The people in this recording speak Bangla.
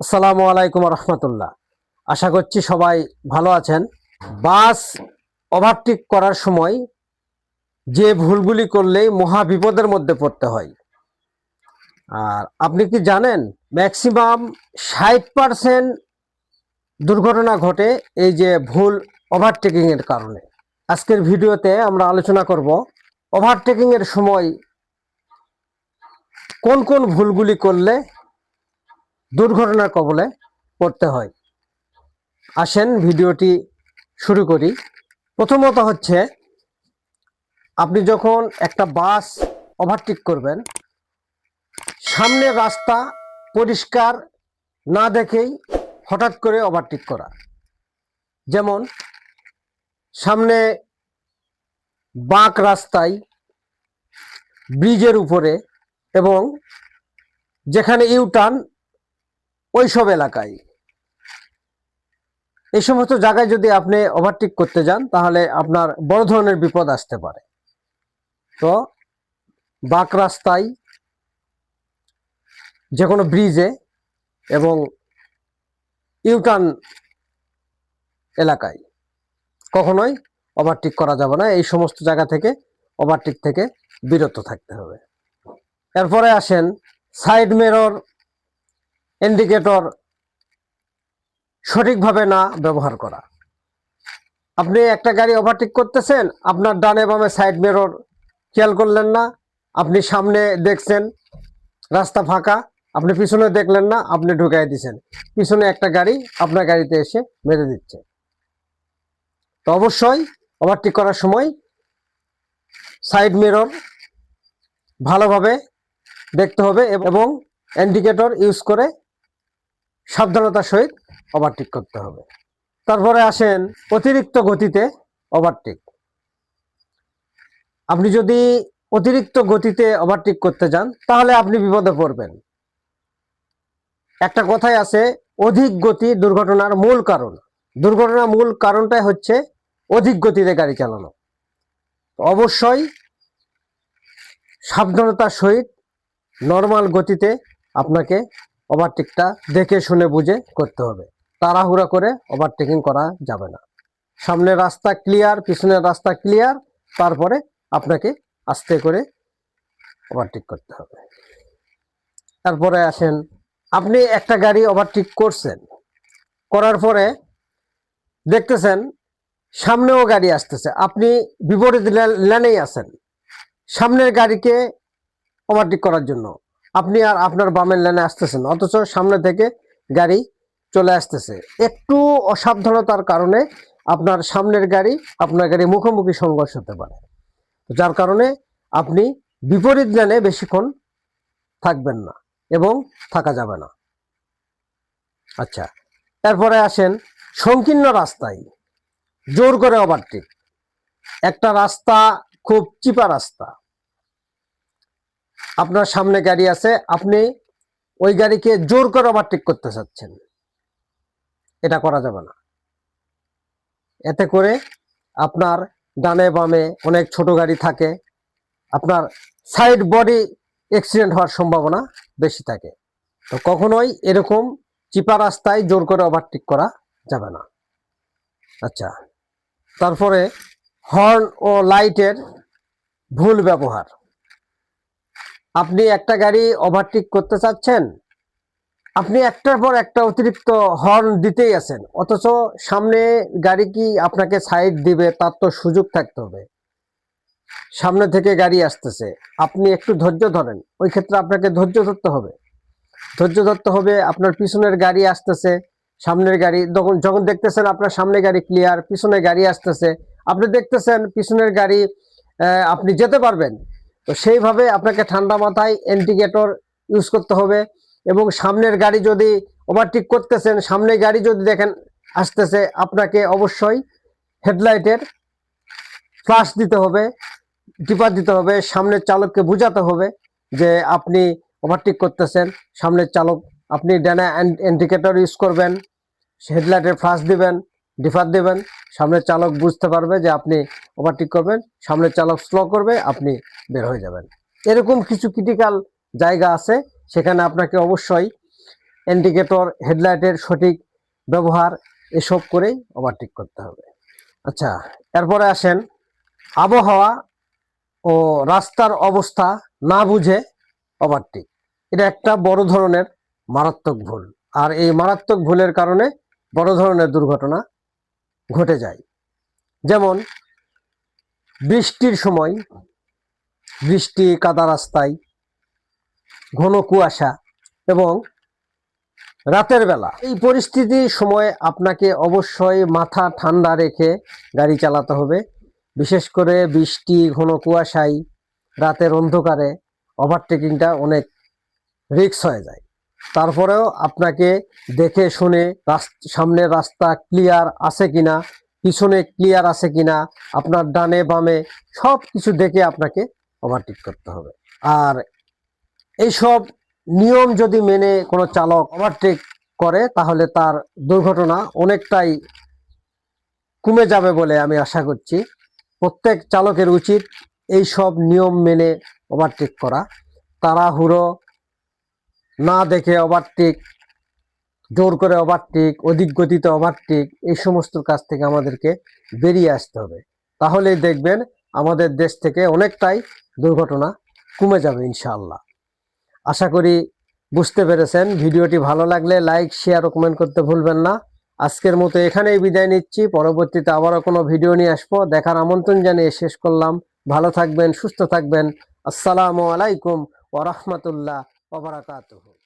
আসসালামু আলাইকুম রহমতুল্লাহ। আশা করছি সবাই ভালো আছেন। বাস ওভারটেক করার সময় যে ভুলগুলি করলেই মহা বিপদের মধ্যে পড়তে হয়। আর আপনি কি জানেন ম্যাক্সিমাম ষাট পার্সেন্ট দুর্ঘটনা ঘটে এই যে ভুল ওভারটেকিংয়ের কারণে। আজকের ভিডিওতে আমরা আলোচনা করব ওভারটেকিংয়ের সময় কোন কোন ভুলগুলি করলে দুর্ঘটনার কবলে পড়তে হয়। আসেন, ভিডিওটি শুরু করি। প্রথমত হচ্ছে, আপনি যখন একটা বাস ওভারটেক করবেন সামনের রাস্তা পরিষ্কার না দেখেই হঠাৎ করে ওভারটেক করা। যেমন, সামনে বাঁক রাস্তায়, ব্রিজের উপরে এবং যেখানে ইউটার্ন ওইসব এলাকায়। এই সমস্ত জায়গায় যদি আপনি ওভারটেক করতে যান, তাহলে আপনার বড় ধরনের বিপদ আসতে পারে। তো বাঁক রাস্তায় যে কোনো ব্রিজে এবং ইউটার্ন এলাকায় কখনোই ওভারটেক করা যাবে না। এই সমস্ত জায়গা থেকে ওভারটেক থেকে বিরত থাকতে হবে। এরপরে আসেন সাইড মিরর ইন্ডিকেটর সঠিকভাবে না ব্যবহার করা। আপনি একটা গাড়ি ওভারটেক করতেছেন, আপনার ডানে বামে সাইড মিরর খেয়াল করলেন না, আপনি সামনে দেখছেন, রাস্তা ফাঁকা, আপনি পিছনে দেখলেন না, আপনি ঢুকাই দিছেন। পিছনে একটা গাড়ি আপনার গাড়িতে এসে মেরে দিচ্ছে। তো অবশ্যই ওভারটেক করার সময় সাইড মিরর ভালোভাবে দেখতে হবে এবং ইন্ডিকেটর ইউজ করে সাবধানতার সহিত ওভারটেক করতে হবে। তারপরে আসেন অতিরিক্ত গতিতে ওভারটেক আপনি যদি অতিরিক্ত গতিতে ওভারটেক করতে যান, তাহলে আপনি বিপদে পড়বেন। একটা কথাই আছে, অধিক গতি দুর্ঘটনার মূল কারণ। দুর্ঘটনার মূল কারণটাই হচ্ছে অধিক গতিতে গাড়ি চালানো। অবশ্যই সাবধানতার সহিত নর্মাল গতিতে আপনাকে ওভারটেকটা দেখে শুনে বুঝে করতে হবে। তাড়াহুড়া করে ওভারটেকিং করা যাবে না। সামনের রাস্তা ক্লিয়ার পিছনের রাস্তা ক্লিয়ার তারপরে আপনাকে আস্তে করে ওভারটেক করতে হবে। তারপরে আসেন, আপনি একটা গাড়ি ওভারটেক করছেন, করার পরে দেখতেছেন সামনেও গাড়ি আসতেছে। আপনি বিপরীত লেনেই আছেন। সামনের গাড়িকে ওভারটেক করার জন্য আপনি আর আপনার বামের লাইনে আসতেছেন অথচ সামনে থেকে গাড়ি চলে আসতেছে। একটু অসাবধানতার কারণে আপনার সামনের গাড়ি আপনার গাড়ি মুখোমুখি সংঘর্ষ হতে পারে। যার কারণে আপনি বিপরীত লাইনে বেশিক্ষণ থাকবেন না এবং থাকা যাবে না। আচ্ছা তারপরে আসেন সংকীর্ণ রাস্তায়। জোর করে ওভারটেক একটা রাস্তা খুব চিপা রাস্তা। আপনার সামনে গাড়ি আছে, আপনি ওই গাড়িকে জোর করে ওভারটেক করতে চাচ্ছেন। এটা করা যাবে না। এতে করে আপনার ডানে বামে অনেক ছোট গাড়ি থাকে, আপনার সাইড বডি অ্যাক্সিডেন্ট হওয়ার সম্ভাবনা বেশি থাকে। তো কখনোই এরকম চিপা রাস্তায় জোর করে ওভারটেক করা যাবে না। আচ্ছা তারপরে হর্ন ও লাইটের ভুল ব্যবহার। আপনি একটা গাড়ি ওভারটেক করতে চাচ্ছেন, আপনি একটার পর একটা অতিরিক্ত হর্ন দিতেই আছেন, অথচ সামনে গাড়ি কি আপনাকে সাইড দিবে, তার তো সুযোগ থাকতে হবে। সামনে থেকে গাড়ি আসতেছে, আপনি একটু ধৈর্য ধরেন, ওই ক্ষেত্রে আপনাকে ধৈর্য ধরতে হবে। ধৈর্য ধরতে হবে, আপনার পিছনের গাড়ি আসতেছে, সামনের গাড়ি, যখন যখন দেখতেছেন আপনার সামনে গাড়ি ক্লিয়ার পিছনে গাড়ি আসতেছে, আপনি দেখতেছেন পিছনের গাড়ি আপনি যেতে পারবেন তো সেইভাবে আপনাকে ঠান্ডা মাথায় ইন্ডিকেটর ইউজ করতে হবে এবং সামনের গাড়ি যদি ওভারটেক করতেছেন সামনে গাড়ি যদি দেখেন আসতেছে, আপনাকে অবশ্যই হেডলাইটের ফ্লাশ দিতে হবে টিপার দিতে হবে, সামনের চালককে বোঝাতে হবে যে আপনি ওভারটেক করতেছেন, সামনের চালক, আপনি ডানা ইন্ডিকেটর ইউজ করবেন হেডলাইটের ফ্লাশ দিবেন ডিফার দেবেন, সামনের চালক বুঝতে পারবে যে আপনি ওভারটেক করবেন, সামনের চালক স্লো করবে, আপনি বের হয়ে যাবেন। এরকম কিছু ক্রিটিক্যাল জায়গা আছে, সেখানে আপনাকে অবশ্যই ইন্ডিকেটর হেডলাইটের সঠিক ব্যবহার এসব করেই ওভারটেক করতে হবে। আচ্ছা এরপরে আসেন, আবহাওয়া ও রাস্তার অবস্থা না বুঝে ওভারটেক এটা একটা বড় ধরনের মারাত্মক ভুল, আর এই মারাত্মক ভুলের কারণে বড় ধরনের দুর্ঘটনা ঘটে যায়। যেমন, বৃষ্টির সময় বৃষ্টি কাদা রাস্তায়, ঘন কুয়াশা এবং রাতের বেলা। এই পরিস্থিতির সময় আপনাকে অবশ্যই মাথা ঠান্ডা রেখে গাড়ি চালাতে হবে। বিশেষ করে বৃষ্টি, ঘন কুয়াশায় রাতের অন্ধকারে ওভারটেকিংটা অনেক রিস্ক হয়ে যায়। তারপরেও আপনাকে দেখে শুনে সামনের রাস্তা ক্লিয়ার আছে কিনা, পিছনে ক্লিয়ার আছে কিনা, আপনার ডানে বামে সব কিছু দেখে আপনাকে ওভারটেক করতে হবে। আর এইসব নিয়ম যদি মেনে কোনো চালক ওভারটেক করে, তাহলে তার দুর্ঘটনা অনেকটাই কমে যাবে বলে আমি আশা করছি। প্রত্যেক চালকের উচিত এই সব নিয়ম মেনে ওভারটেক করা। তাড়াহুড়ো না দেখে ওভারটেক জোর করে ওভারটেক অধিক গতিতে ওভারটেক এই সমস্ত কাজ থেকে আমাদেরকে বেরিয়ে আসতে হবে। তাহলেই দেখবেন আমাদের দেশ থেকে অনেকটাই দুর্ঘটনা কমে যাবে ইনশাআল্লাহ। আশা করি বুঝতে পেরেছেন। ভিডিওটি ভালো লাগলে লাইক, শেয়ার ও কমেন্ট করতে ভুলবেন না। আজকের মতো এখানেই বিদায় নিচ্ছি। পরবর্তীতে আবারও কোনো ভিডিও নিয়ে আসব। দেখার আমন্ত্রণ জানিয়ে শেষ করলাম। ভালো থাকবেন, সুস্থ থাকবেন। আসসালামু আলাইকুম ওরহমতুল্লাহ ওবরাকাতুহু